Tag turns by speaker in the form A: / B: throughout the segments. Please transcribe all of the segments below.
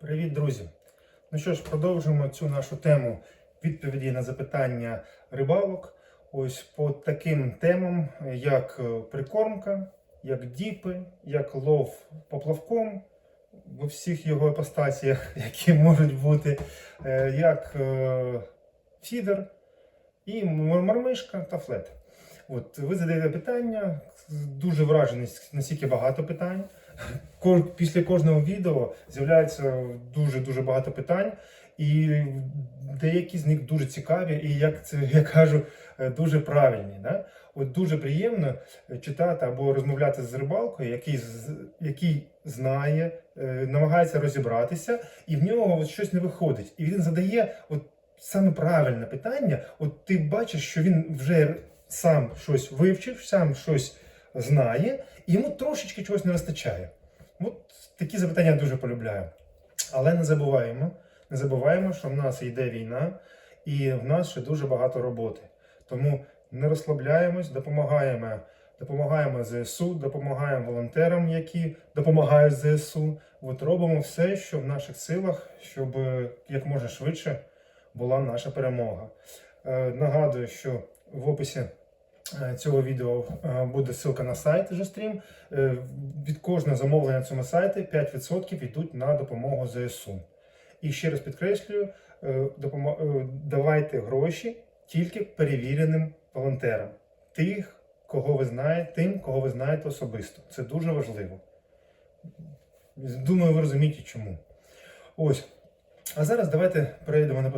A: Привіт, друзі! Ну що ж, продовжуємо цю нашу тему відповіді на запитання рибалок. Ось по таким темам, як е, прикормка, як діпи, як лов поплавком в усіх його епостаціях, які можуть бути, е, як е, фідер і мар- мармишка та флет. От ви задаєте питання, дуже вражений, наскільки багато питань. Після кожного відео з'являється дуже дуже багато питань, і деякі з них дуже цікаві, і як це я кажу, е, дуже правильні. Да? От дуже приємно читати або розмовляти з рибалкою, який, який знає, е, намагається розібратися, і в нього от щось не виходить. І він задає от саме правильне питання. От ти бачиш, що він вже сам щось вивчив, сам щось знає, йому трошечки чогось не вистачає. От такі запитання я дуже полюбляю. Але не забуваємо, не забуваємо, що в нас йде війна, і в нас ще дуже багато роботи. Тому не розслабляємось, допомагаємо, допомагаємо ЗСУ, допомагаємо волонтерам, які допомагають ЗСУ. От робимо все, що в наших силах, щоб як можна швидше була наша перемога. Е, Нагадую, що в описі цього відео е, буде ссылка на сайт Жестрім. Е, Від кожного замовлення на цьому сайті 5% йдуть на допомогу ЗСУ. І ще раз підкреслюю, е, е, давайте гроші тільки перевіреним волонтерам, тих, кого ви знаєте, тим, кого ви знаєте особисто. Це дуже важливо. Думаю, ви розумієте, чому. Ось. А зараз давайте перейдемо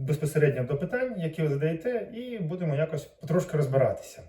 A: безпосередньо до питань, які ви задаєте, і будемо якось потрошки розбиратися.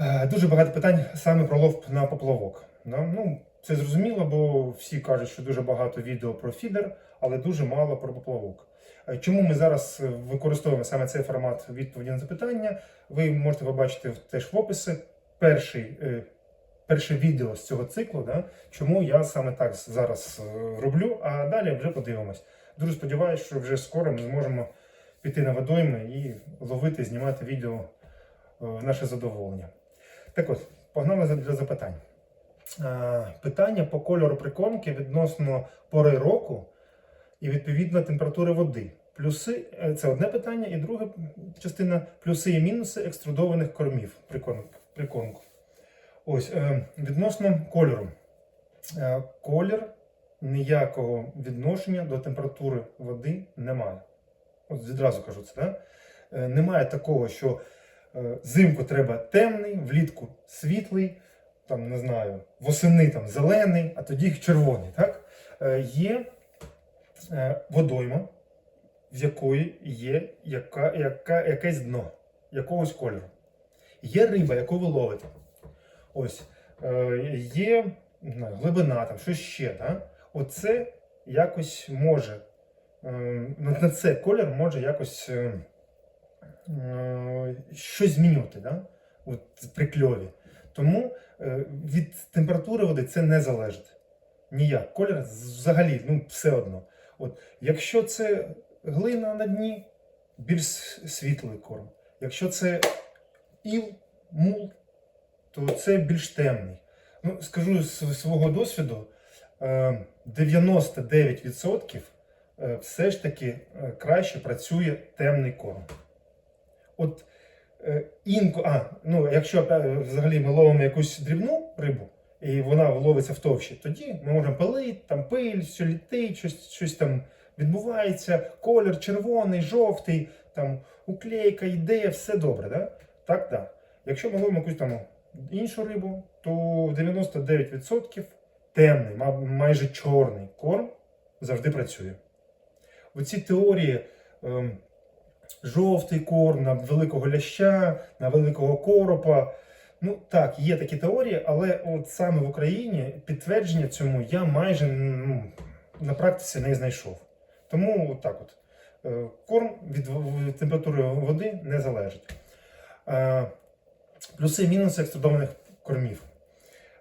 A: Е, Дуже багато питань саме про лов на поплавок. Ну, це зрозуміло, бо всі кажуть, що дуже багато відео про фідер, але дуже мало про поплавок. Е, Чому ми зараз використовуємо саме цей формат відповіді на запитання? Ви можете побачити теж в описі перший, е, перше відео з цього циклу, да? чому я саме так зараз е, роблю, а далі вже подивимось. Дуже сподіваюся, що вже скоро ми зможемо піти на водойми і ловити, знімати відео е, наше задоволення. Так от, погнали для запитань. Е, Питання по кольору прикормки відносно пори року і відповідно температури води. Плюси це одне питання, і друга частина плюси і мінуси екструдованих кормів прикормку. Ось е, відносно кольору. Е, Колір ніякого відношення до температури води немає. От відразу кажу це, да? Е, Немає такого, що зимку треба темний, влітку світлий, там не знаю, восени там зелений, а тоді червоний. Так? Є водойма, в якої є яка, яка, якесь дно, якогось кольору. Є риба, яку ви ловите. Ось е, є глибина, там щось ще. Да? Оце якось може. е, На це колір може якось е, щось змінювати да? От, при кльові. Тому від температури води це не залежить. Ніяк. Колір взагалі ну, все одно. От, якщо це глина на дні, більш світлий корм. Якщо це іл, мул, то це більш темний. Ну, скажу з свого досвіду, е, 99% е, все ж таки е, краще працює темний корм. От е, інко, а, ну, якщо е, взагалі ми ловимо якусь дрібну рибу, і вона ловиться в товщі, тоді ми можемо пилити, там пиль, все літить, щось, щось там відбувається, колір червоний, жовтий, там уклейка йде, все добре, да? Так, так. Якщо ми ловимо якусь там іншу рибу, то 99% темний, ма- майже чорний корм завжди працює. Оці теорії ем, жовтий корм на великого ляща, на великого коропа. Ну так, є такі теорії, але от саме в Україні підтвердження цьому я майже ну, на практиці не знайшов. Тому от так от. Е, Корм від температури води не залежить. Плюси і мінуси екструдованих кормів.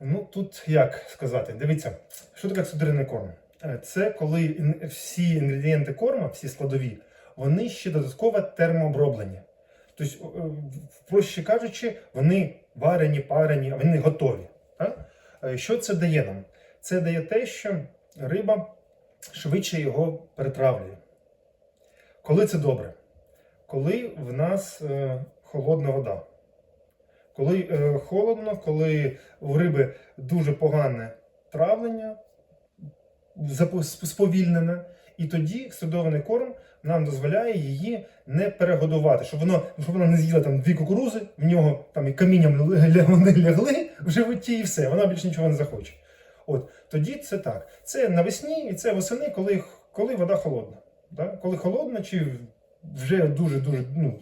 A: Ну тут як сказати, дивіться, що таке екструдований корм? Е, Це коли всі інгредієнти корма, всі складові, вони ще додатково термооброблені. Тобто, е, проще кажучи, вони варені, парені, вони готові. Так? Е, Що це дає нам? Це дає те, що риба швидше його перетравлює. Коли це добре? Коли в нас холодна вода. Коли е, холодно, коли в риби дуже погане травлення, сповільнене, і тоді струдований корм нам дозволяє її не перегодувати, щоб воно щоб вона не з'їла там дві кукурузи, в нього там і камінням вони лягли в животі, і все, вона більше нічого не захоче. От тоді це так. Це навесні і це восени, коли, коли вода холодна. Да? Коли холодна, чи вже дуже дуже ну,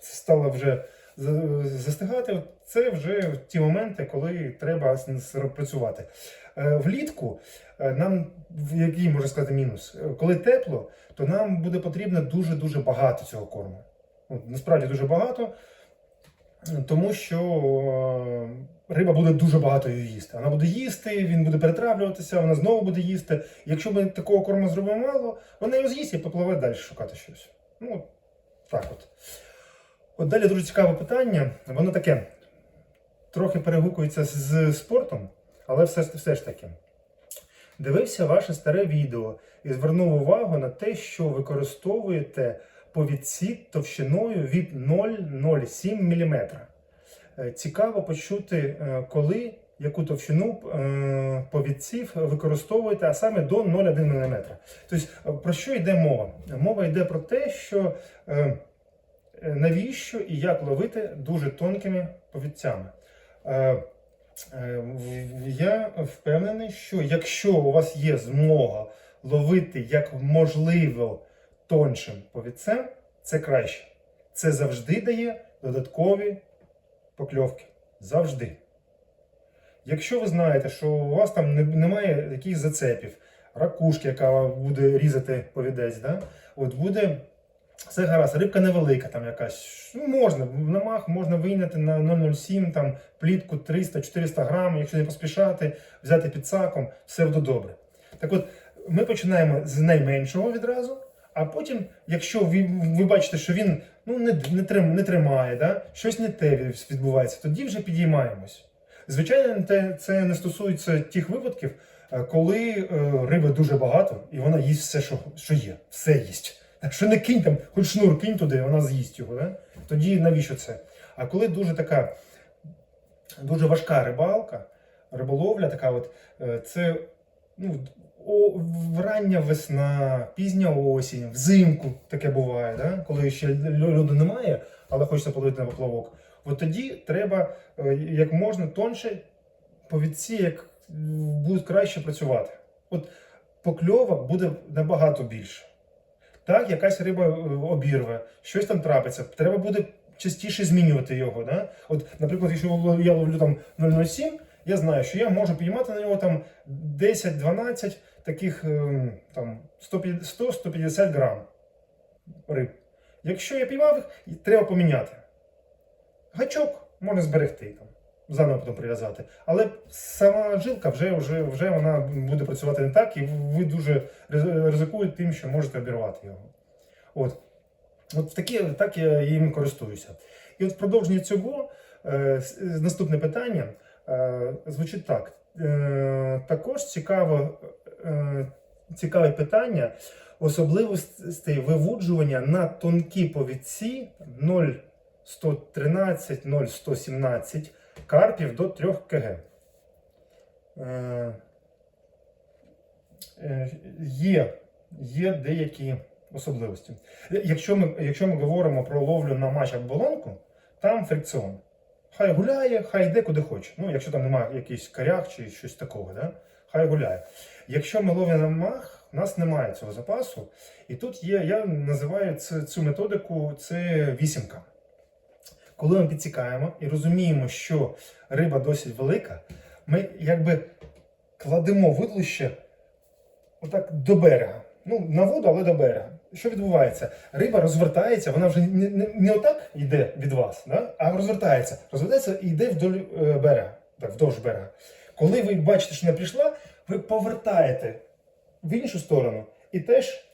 A: стала вже застигати, це вже ті моменти, коли треба працювати. Е, Влітку е, нам, який можна сказати, мінус, Е, коли тепло, то нам буде потрібно дуже-дуже багато цього корму. Насправді дуже багато, тому що риба буде дуже багато її їсти. Вона буде їсти, він буде перетравлюватися, вона знову буде їсти. Якщо ми такого корму зробимо мало, вона його з'їсть і попливе далі шукати щось. Ну, так от. От далі дуже цікаве питання. Воно таке трохи перегукується з спортом, але все, все ж таки. Дивився ваше старе відео і звернув увагу на те, що використовуєте повідці товщиною від 0,07 мм. Е, Цікаво почути, е, коли яку товщину е, повідців використовуєте, а саме до 0,1 мм. Тобто, е, про що йде мова? Мова йде про те, що е, навіщо і як ловити дуже тонкими повідцями. Я впевнений, що якщо у вас є змога ловити як можливо тоншим повідцем, це краще. Це завжди дає додаткові покльовки. Завжди. Якщо ви знаєте, що у вас там не- немає якихось зацепів, ракушки, яка буде різати повідець, да? от буде все гаразд, рибка невелика там якась. Ну, можна, в намах можна вийняти на 0,07, там плітку 300-400 грам, якщо не поспішати, взяти під саком, все буде добре. Так от, ми починаємо з найменшого відразу, а потім, якщо ви, ви бачите, що він ну, не, не, трим, не тримає, да? щось не те відбувається, тоді вже підіймаємось. Звичайно, це не стосується тих випадків, е, коли е, риби дуже багато, і вона їсть все, що, що є, все їсть. Так що не кинь там, хоч шнур кинь туди, вона з'їсть його. Да? Тоді навіщо це? А коли дуже така дуже важка рибалка, риболовля така, от, е, це ну, о, рання весна, пізня осінь, взимку таке буває, да? коли ще льо- льоду немає, але хочеться половити на поплавок. От тоді треба е, як можна тонше повідці, як м, будуть краще працювати. От покльовок буде набагато більше. Так, якась риба е, обірве, щось там трапиться. Треба буде частіше змінювати його. Да? От, наприклад, якщо я ловлю там 0,07, я знаю, що я можу підіймати на нього там 10-12 таких ем, там 100-150 грам риб. Якщо я піймав їх, треба поміняти. Гачок можна зберегти там, заново потім прив'язати. Але сама жилка вже, вже, вже вона буде працювати не так, і ви дуже ризикуєте тим, що можете обірвати його. От. От такі, так я їм користуюся. І от в продовження цього е, наступне питання е, звучить так. Е, також цікаво, е, цікаве питання особливостей вивуджування на тонкі повідці 0,113, 0,117 карпів до 3 кг. Е, е, є, є деякі особливості. Якщо ми, якщо ми говоримо про ловлю на матч або болонку, там фрикціон. Хай гуляє, хай йде куди хоче. Ну, якщо там немає якийсь коряг чи щось такого, да? хай гуляє. Якщо ми ловимо на мах, у нас немає цього запасу. І тут є, я називаю цю методику це вісімка. Коли ми підсікаємо і розуміємо, що риба досить велика, ми якби кладемо вудлище отак до берега. Ну, на воду, але до берега. Що відбувається? Риба розвертається, вона вже не, не, не отак йде від вас, да? а розвертається. Розвертається і йде вдоль е, берега, так, вдовж берега. Коли ви бачите, що не прийшла, ви повертаєте в іншу сторону і теж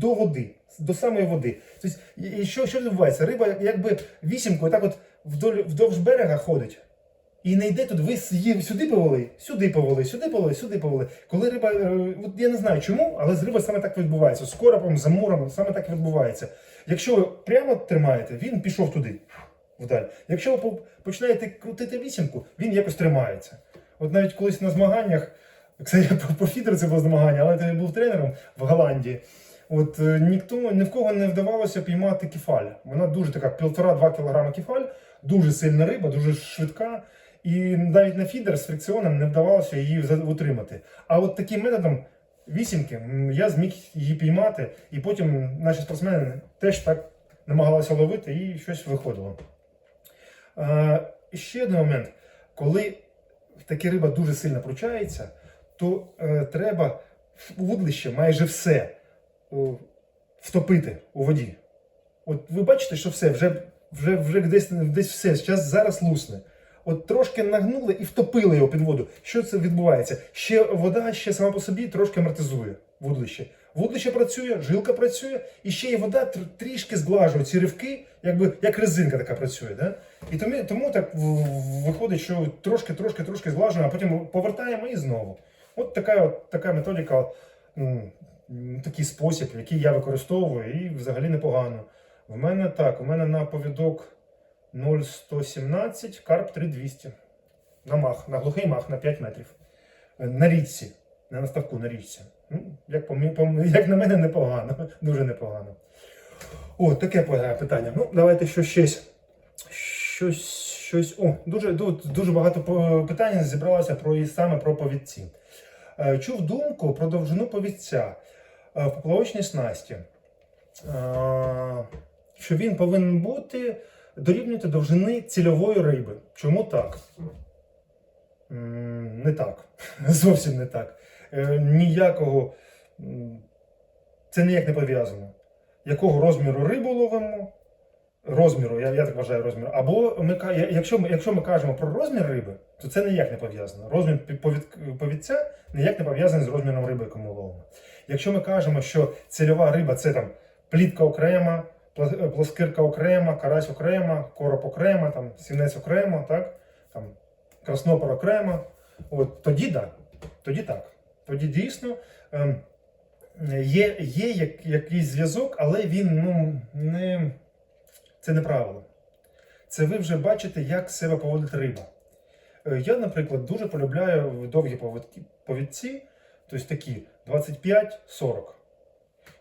A: до води, до самої води. Тобто, і що, що відбувається? Риба якби вісімкою так от вдоль, вдовж берега ходить. І не йде тут, ви її сюди повели, сюди повели, сюди повели, сюди повели. Коли риба, е, от я не знаю чому, але з риби саме так відбувається. З коропом, з амуром саме так відбувається. Якщо ви прямо тримаєте, він пішов туди, вдаль. Якщо ви починаєте крутити вісімку, він якось тримається. От навіть колись на змаганнях, це по, фідеру це було змагання, але я був тренером в Голландії. От е, ніхто ні в кого не вдавалося піймати кефаль. Вона дуже така, півтора-два кілограми кефаль, дуже сильна риба, дуже швидка. І навіть на фідер з фрикціоном не вдавалося її утримати. А от таким методом вісімки я зміг її піймати, і потім наші спортсмени теж так намагалися ловити і щось виходило. А, ще один момент. Коли така риба дуже сильно пручається, то е, треба в вудлище майже все втопити у воді. От ви бачите, що все, вже, вже, вже десь, десь все, зараз, зараз лусне. От трошки нагнули і втопили його під воду. Що це відбувається? Ще вода ще сама по собі трошки амортизує вудлище. Вудлище працює, жилка працює, і ще й вода тр- трішки зглажує ці ривки, якби як резинка така працює. Да? І тому, тому так виходить, що трошки, трошки, трошки зглажуємо, а потім повертаємо і знову. От така, от така методика, такий спосіб, який я використовую, і взагалі непогано. В мене так, у мене на повідок 0,117, карп 3200. На мах, на глухий мах на 5 метрів. Е, На річці, не на ставку, на річці. Ну, як, як на мене, непогано. Дуже непогано. О, таке е, питання. Ну, давайте що щось. Щось, щось. О, дуже, дуже багато питань зібралося про саме про повідці. Е, Чув думку про довжину повідця е, в поплавочній снасті. Е, Що він повинен бути дорівнювати довжини цільової риби. Чому так? Не так. Зовсім не так. Ніякого. Це ніяк не пов'язано. Якого розміру рибу ловимо? Розміру, я, я так вважаю розміру. Або ми, якщо, ми, якщо ми кажемо про розмір риби, то це ніяк не пов'язано. Розмір повід- повідця ніяк не пов'язаний з розміром риби, яку ми ловимо. Якщо ми кажемо, що цільова риба це там плітка окрема, пла- е, окрема, карась окрема, короб окрема, там, сінець окремо, так? там, краснопор окремо, от, тоді так. Тоді так. Тоді дійсно ем, є, є як, якийсь зв'язок, але він ну, не, це не правило. Це ви вже бачите, як себе поводить риба. Е, Я, наприклад, дуже полюбляю довгі повідці, тобто такі 25-40.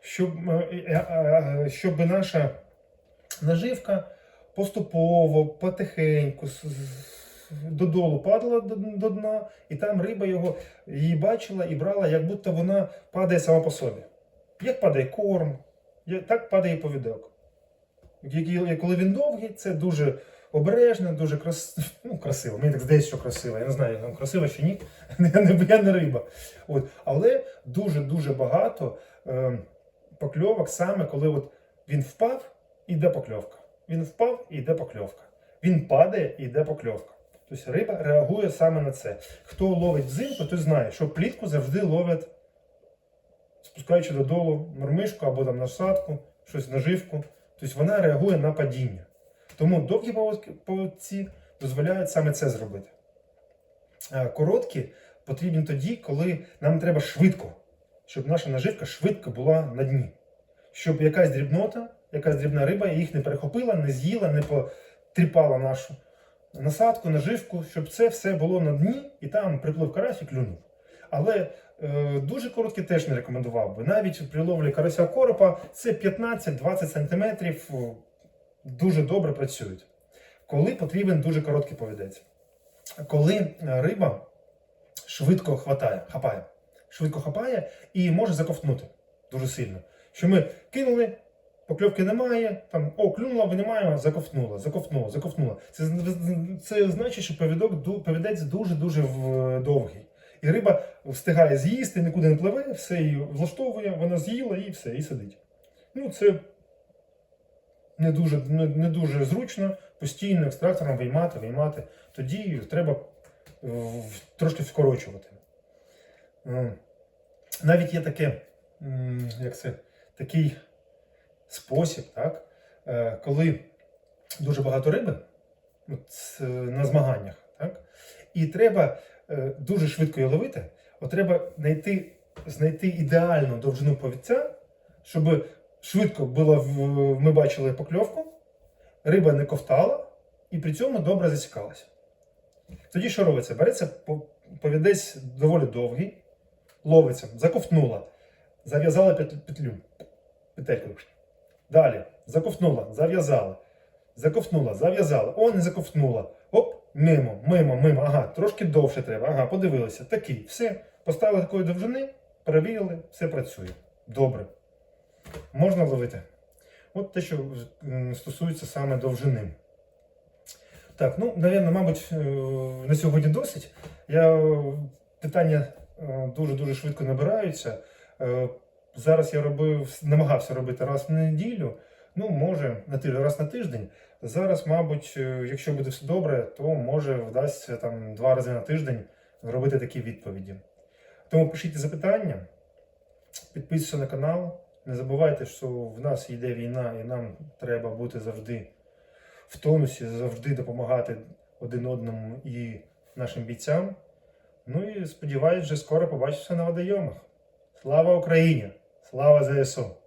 A: Щоб, е, е, щоб наша наживка поступово, потихеньку додолу падала до дна, і там риба його її бачила і брала, як будто вона падає сама по собі. Як падає корм, так падає повідок. Коли він довгий, це дуже обережно, дуже крас... ну, красиво. Мені так здається, що красиво. Я не знаю, там красиво чи ні. Я не, риба. От. Але дуже-дуже багато е, покльовок саме, коли от він впав, іде покльовка. Він впав і йде покльовка. Він падає і йде покльовка. Тобто риба реагує саме на це. Хто ловить взимку, той знає, що плітку завжди ловлять, спускаючи додолу мормишку або там насадку, щось наживку. Тобто вона реагує на падіння. Тому довгі поводці дозволяють саме це зробити. Короткі потрібні тоді, коли нам треба швидко, щоб наша наживка швидко була на дні. Щоб якась дрібнота, якась дрібна риба їх не перехопила, не з'їла, не потріпала нашу насадку, наживку, щоб це все було на дні і там приплив карась і клюнув. Але е, дуже короткі теж не рекомендував би. Навіть при ловлі карася коропа це 15-20 см дуже добре працюють. Коли потрібен дуже короткий повідець. Коли е, риба швидко хватає, хапає, швидко хапає і може заковтнути дуже сильно. Що ми кинули, покльовки немає, там, о, клюнула, винімаємо, заковтнула, заковтнула, заковтнула. Це, це значить, що повідок, повідець дуже-дуже довгий. І риба встигає з'їсти, нікуди не пливе, все її влаштовує, вона з'їла і все, і сидить. Ну, це не дуже, не, не дуже зручно, постійно екстрактором виймати, виймати. Тоді треба трошки скорочувати. Навіть є таке, як це, такий спосіб, так? Е, коли дуже багато риби от, е, на змаганнях, Так? І треба дуже швидко її ловити. От треба знайти, знайти ідеальну довжину повідця, щоб швидко було ми бачили покльовку, риба не ковтала і при цьому добре засікалася. Тоді що робиться? Береться по- повідець доволі довгий, ловиться, заковтнула, зав'язала петлю, петельку. Далі, заковтнула, зав'язала, заковтнула, зав'язала, о, не заковтнула. Мимо, мимо, мимо. Ага, трошки довше треба. Ага, подивилися. Такий, все. Поставили такої довжини, перевірили, все працює. Добре. Можна ловити. От те, що стосується саме довжини. Так, ну, напевно, мабуть, е, на сьогодні досить. Я е, питання е, дуже-дуже швидко набираються. Е, Зараз я робив, намагався робити раз в неділю, ну, може, на тиждень, раз на тиждень. Зараз, мабуть, е, якщо буде все добре, то може вдасться там два рази на тиждень робити такі відповіді. Тому пишіть запитання, підписуйтесь на канал. Не забувайте, що в нас йде війна, і нам треба бути завжди в тонусі, завжди допомагати один одному і нашим бійцям. Ну і сподіваюсь, вже скоро побачимося на водойомах. Слава Україні! Слава ЗСУ!